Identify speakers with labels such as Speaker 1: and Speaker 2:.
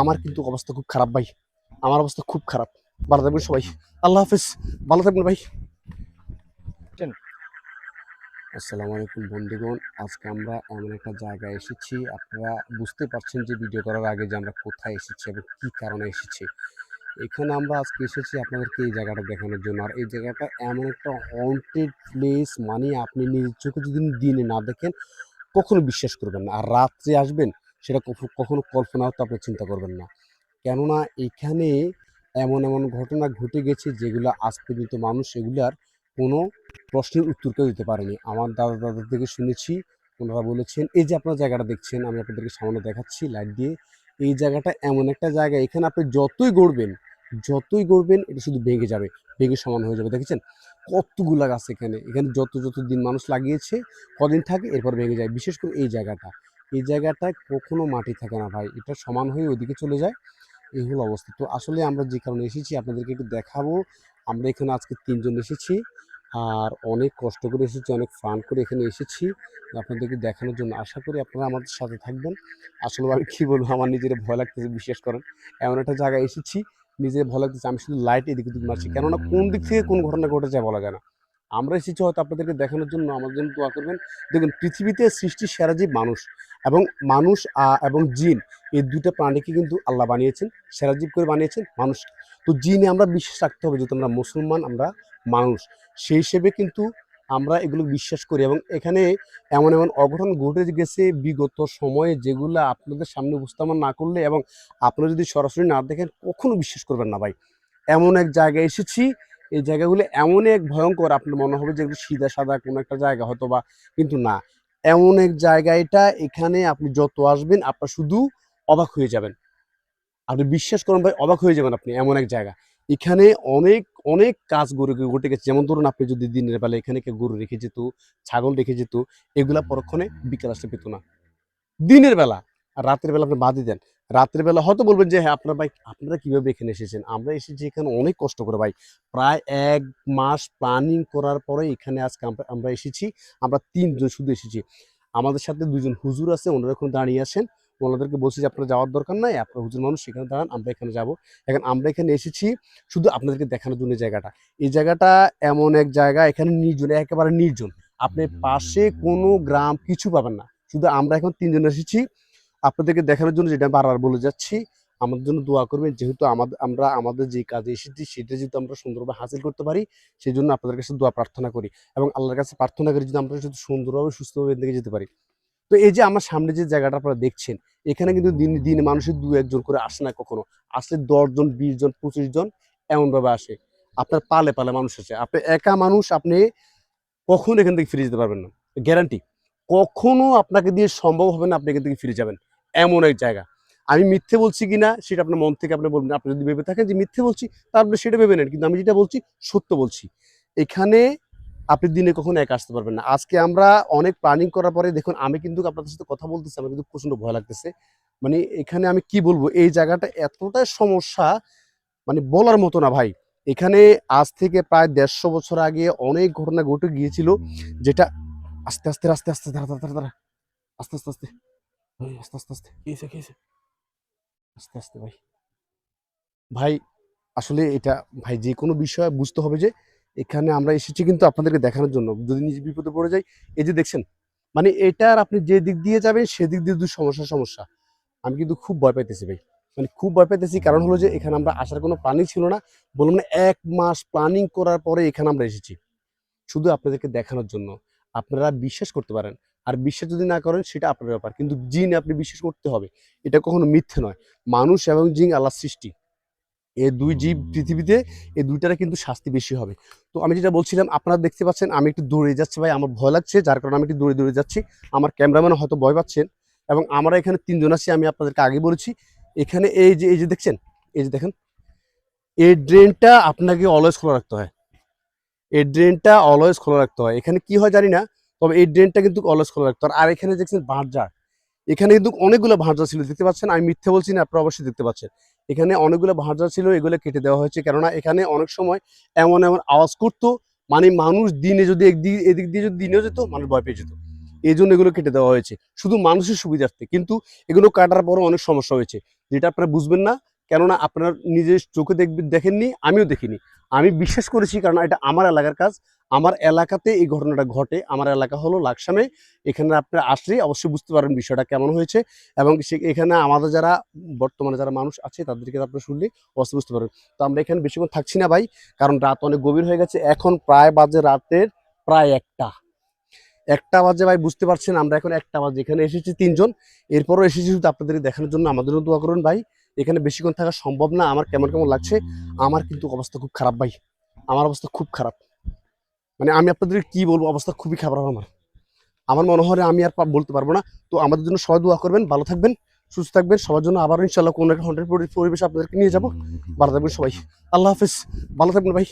Speaker 1: আমার কিন্তু অবস্থা খুব খারাপ ভাই। আমার অবস্থা খুব খারাপ। ভালো থাকবেন সবাই। আল্লাহ হাফেজ। ভালো থাকবেন ভাই। আসসালামু আলাইকুম বন্ধুগণ। আজকে আমরা এমন একটা জায়গায় এসেছি। আপনারা বুঝতে পারছেন যে ভিডিও করার আগে যে আমরা কোথায় এসেছি এবং কী কারণে এসেছি। এখানে আমরা আজকে এসেছি আপনাদেরকে এই জায়গাটা দেখানোর জন্য। আর এই জায়গাটা এমন একটা হন্টেড প্লেস মানে আপনি নিজের চোখে যদি দিনে না দেখেন কখনো বিশ্বাস করবেন না। আর রাত্রে আসবেন সেটা কখনো- কল্পনাও তো আপনি চিন্তা করবেন না। কেননা এখানে এমন এমন ঘটনা ঘটে গেছে যেগুলো আজ পর্যন্ত মানুষ এগুলার কোনো প্রশ্নের উত্তর কেউ দিতে পারেনি। আমার দাদা দাদা থেকে শুনেছি, ওনারা বলেছেন, এই যে আপনার জায়গাটা দেখছেন, আমি আপনাদেরকে সামনে দেখাচ্ছি, লাইট দিয়ে। এই জায়গাটা এমন একটা জায়গা, এখানে আপনি যতই গড়বেন যতই গড়বেন, এটা শুধু ভেঙে যাবে, ভেঙে সমান হয়ে যাবে। দেখেছেন? কতগুলা গাছ এখানে এখানে যত যত দিন মানুষ লাগিয়েছে, কদিন থাকে, এরপর ভেঙে যায়। বিশেষ করে এই জায়গাটা। এই জায়গাটায় কখনো মাটি থাকে না ভাই। এটা সমান হয়ে ওদিকে চলে যায়। এই হলো অবস্থা। তো আসলে আমরা যে কারণে এসেছি, আপনাদেরকে একটু দেখাবো। আমরা এখানে আজকে তিনজন এসেছি আর অনেক কষ্ট করে এসেছি, অনেক ফান করে এখানে এসেছি। আপনাদেরকে দেখানোর জন্য আশা করি আপনারা আমাদের সাথে থাকবেন। আসলে আমি কী বলব, আমার নিজের ভয় লাগতেছে, বিশ্বাস করেন। এমন একটা জায়গায় এসেছি, নিজের ভয় লাগতেছে, আমি শুধু লাইট এদিকে দিকে মারছি। কেননা কোন দিক থেকে কোন ঘটনা ঘটে যায় বলা যায় না। আমরা এসেছি হয়তো আপনাদেরকে দেখানোর জন্য, আমাদের জন্য দোয়া করবেন। দেখুন, পৃথিবীতে সৃষ্টি সেরা জীব মানুষ এবং মানুষ এবং জিন, এই দুইটা প্রাণীকে কিন্তু আল্লাহ বানিয়েছেন, সেরা জীব করে বানিয়েছেন মানুষ তো জিনে আমরা বিশ্বাস রাখতে হবে যেহেতু আমরা মুসলমান, আমরা মানুষ। সেই হিসেবে কিন্তু আমরা এগুলো বিশ্বাস করি এবং এখানে এমন এমন অঘটন ঘটে গেছে বিগত সময়ে যেগুলো আপনাদের সামনে উপস্থাপন না করলে এবং আপনারা যদি সরাসরি না দেখেন, কখনো বিশ্বাস করবেন না ভাই। এমন এক জায়গায় এসেছি এই জায়গাগুলো এমন এক ভয়ঙ্কর আপনার মনে হবে যে সিধা সাদা কোনো একটা জায়গা হয়তো বা, কিন্তু না। এমন এক জায়গা এটা, এখানে আপনি যত আসবেন, আপনার শুধু অবাক হয়ে যাবেন। আপনি বিশ্বাস করেন ভাই, অবাক হয়ে যাবেন আপনি এমন এক জায়গা। এখানে অনেক অনেক কাজ গরু ঘটে গেছে। যেমন ধরুন আপনি যদি দিনের বেলা এখানে কেউ গরু রেখে যেত, ছাগল রেখে যেত, এগুলা পরক্ষণে বিকেল আসতে পেত না। দিনের বেলা আর রাতের বেলা আপনি বাদই দেন। রাতের বেলা হয়তো বলবেন যে হ্যাঁ আপনার ভাই আপনারা কীভাবে এখানে এসেছেন? আমরা এসেছি এখানে অনেক কষ্ট করে ভাই প্রায় এক মাস প্ল্যানিং করার পরে এখানে আজকে আমরা আমরা এসেছি। আমরা তিনজন শুধু এসেছি। আমাদের সাথে দুজন হুজুর আছে ওনারা এখন দাঁড়িয়ে আছেন। ওনাদেরকে বলছি যে আপনারা যাওয়ার দরকার নাই আপনার হুজুর মানুষ সেখানে দাঁড়ান আমরা এখানে যাব। এখন আমরা এখানে এসেছি শুধু আপনাদেরকে দেখানোর জন্য এই জায়গাটা। এই জায়গাটা এমন এক জায়গা এখানে নির্জন একেবারে নির্জন। আপনি পাশে কোনো গ্রাম কিছু পাবেন না। শুধু আমরা এখন তিনজন এসেছি। আপনাদেরকে দেখানোর জন্য যেটা বারবার বলে যাচ্ছি, আমাদের জন্য দোয়া করবেন। যেহেতু আমাদের আমরা, আমাদের যে কাজে এসেছি, সেটা যদি আমরা সুন্দরভাবে হাসিল করতে পারি সেই জন্য আপনাদের কাছে দোয়া প্রার্থনা করি। এবং আল্লাহর কাছে প্রার্থনা করি যদি আমরা শুধু সুন্দরভাবে, সুস্থভাবে দিকে যেতে পারি। তো এই যে আমার সামনে যে জায়গাটা আপনারা দেখছেন, এখানে কিন্তু দিন দিন মানুষের দু একজন করে আসে না কখনো। আসলে দশজন বিশ জন, পঁচিশ জন এমনভাবে আসে। আপনার পালে পালে মানুষ আছে আপনি একা মানুষ, আপনি কখনো এখান থেকে ফিরে যেতে পারবেন না। গ্যারান্টি। কখনো আপনাকে দিয়ে সম্ভব হবে না আপনি এখান থেকে ফিরে যাবেন। এমন এক জায়গা আমি মিথ্যে বলছি কিনা সেটা আপনার মন থেকে আপনি বলবেন আপনি যদি ভেবে থাকেন যে মিথ্যে বলছি তা আপনি সেটা ভেবে নেন কিন্তু আমি যেটা বলছি সত্য বলছি এখানে আপনি দিনে কখনো একা আসতে পারবেন না আজকে আমরা অনেক প্ল্যানিং করার পরে দেখুন আমি কিন্তু আপনাদের সাথে কথা বলতেছি আমার কিন্তু প্রচণ্ড ভয় লাগতেছে মানে এখানে আমি কি বলব এই জায়গাটা এতটাই সমস্যা মানে বলার মতো না ভাই এখানে আজ থেকে প্রায় দেড়শো বছর আগে অনেক ঘটনা ঘটে গিয়েছিল যেটা আস্তে আস্তে আস্তে আস্তে দাঁড়া দাঁড়া, দাঁড়া আস্তে আস্তে আস্তে ভাই, আস্তে আস্তে আস্তে কি হয়েছে আস্তে আস্তে ভাই ভাই আসলে এটা ভাই যে কোনো বিষয় বুঝতে হবে যে এখানে আমরা এসেছি কিন্তু আপনাদেরকে দেখানোর জন্য। যদি নিজে বিপদে পড়ে যাই এই যে দেখছেন মানে এটার আপনি যে দিক দিয়ে যাবেন সেদিক দিয়ে দুই সমস্যা সমস্যা। আমি কিন্তু খুব ভয় পাইতেছি ভাই। মানে খুব ভয় পাইতেছি কারণ হলো যে এখানে আমরা আসার কোনো প্ল্যানিং ছিল না। বললাম না এক মাস প্ল্যানিং করার পরে এখানে আমরা এসেছি। শুধু আপনাদেরকে দেখানোর জন্য। আপনারা বিশ্বাস করতে পারেন আর বিশ্বাস যদি না করেন সেটা আপনার ব্যাপার। কিন্তু জিন আপনি বিশ্বাস করতে হবে এটা কখনো মিথ্যে নয়। মানুষ এবং জিন আল্লাহ সৃষ্টি। এ দুই জীব পৃথিবীতে এই দুইটারে কিন্তু শাস্তি বেশি হবে। তো আমি যেটা বলছিলাম আপনারা দেখতে পাচ্ছেন আমি একটু দৌড়ে যাচ্ছি ভাই আমার ভয় লাগছে যার কারণে আমি একটু দৌড়ে দৌড়ে যাচ্ছি। আমার ক্যামেরাম্যান হয়তো ভয় পাচ্ছেন এবং আমরা এখানে তিনজন আছি আমি আপনাদেরকে আগে বলেছি। এখানে এই যে এই যে দেখছেন এই যে দেখেন এই ড্রেনটা আপনাকে অলওয়েজ খোলা রাখতে হয়। এই ড্রেনটা অলওয়েজ খোলা রাখতে হয়। এখানে কি হয় জানি না তবে এই ড্রেনটা কিন্তু অলওয়েজ খোলা রাখতে আর এখানে দেখছেন ভাঁড়জার। এখানে কিন্তু অনেকগুলো ভাঁড়জার ছিল, দেখতে পাচ্ছেন? আমি মিথ্যে বলছি না, আপনারা অবশ্যই দেখতে পাচ্ছেন। এখানে অনেকগুলো ভাঁড়জার ছিল, এগুলো কেটে দেওয়া হয়েছে। কেননা এখানে অনেক সময় এমন এমন আওয়াজ করতো মানে মানুষ দিনে যদি একদিক এদিক দিয়ে যদি দিনেও যেত, মানুষ ভয় পেয়ে যেত। এই জন্য এগুলো কেটে দেওয়া হয়েছে। শুধু মানুষের সুবিধার্থে, কিন্তু এগুলো কাটার পরও অনেক সমস্যা হয়েছে। যেটা আপনারা বুঝবেন না, কেননা আপনার নিজের চোখে দেখবেন, দেখেননি, আমিও দেখিনি। আমি বিশ্বাস করেছি, কারণ এটা আমার এলাকার কাজ। আমার এলাকাতে এই ঘটনাটা ঘটে। আমার এলাকা হলো লাকসামে। এখানে আপনারা আসলে অবশ্যই বুঝতে পারবেন বিষয়টা কেমন হয়েছে এবং এখানে আমাদের যারা বর্তমানে যারা মানুষ আছে, তাদেরকে আপনারা শুনলে অবশ্যই বুঝতে পারবেন। তো আমরা এখানে বেশিক্ষণ থাকছি না ভাই, কারণ রাত অনেক গভীর হয়ে গেছে। এখন প্রায় বাজে রাতের প্রায় একটা। একটা বাজে ভাই, বুঝতে পারছেন? আমরা এখন একটা বাজে। এখানে এসেছি তিনজন। এরপরও এসেছি শুধু আপনাদের দেখানোর জন্য। আমাদেরও দোয়া করুন ভাই। এখানে বেশিক্ষণ থাকা সম্ভব না। আমার কেমন কেমন লাগছে? আমার কিন্তু অবস্থা খুব খারাপ ভাই। আমার অবস্থা খুব খারাপ। মানে আমি আপনাদের কি বলব, অবস্থা খুবই খারাপ আমার। আমার মনে হয় আমি আর বলতে পারব না। তো আমাদের জন্য সবাই দোয়া করবেন, ভালো থাকবেন, সুস্থ থাকবেন। সবার জন্য আবার ইনশাল্লাহ কোনো একটা হন্ড্রেড পরিবেশ আপনাদেরকে নিয়ে যাব। ভালো থাকবেন সবাই। আল্লাহ হাফিজ। ভালো থাকবেন ভাই।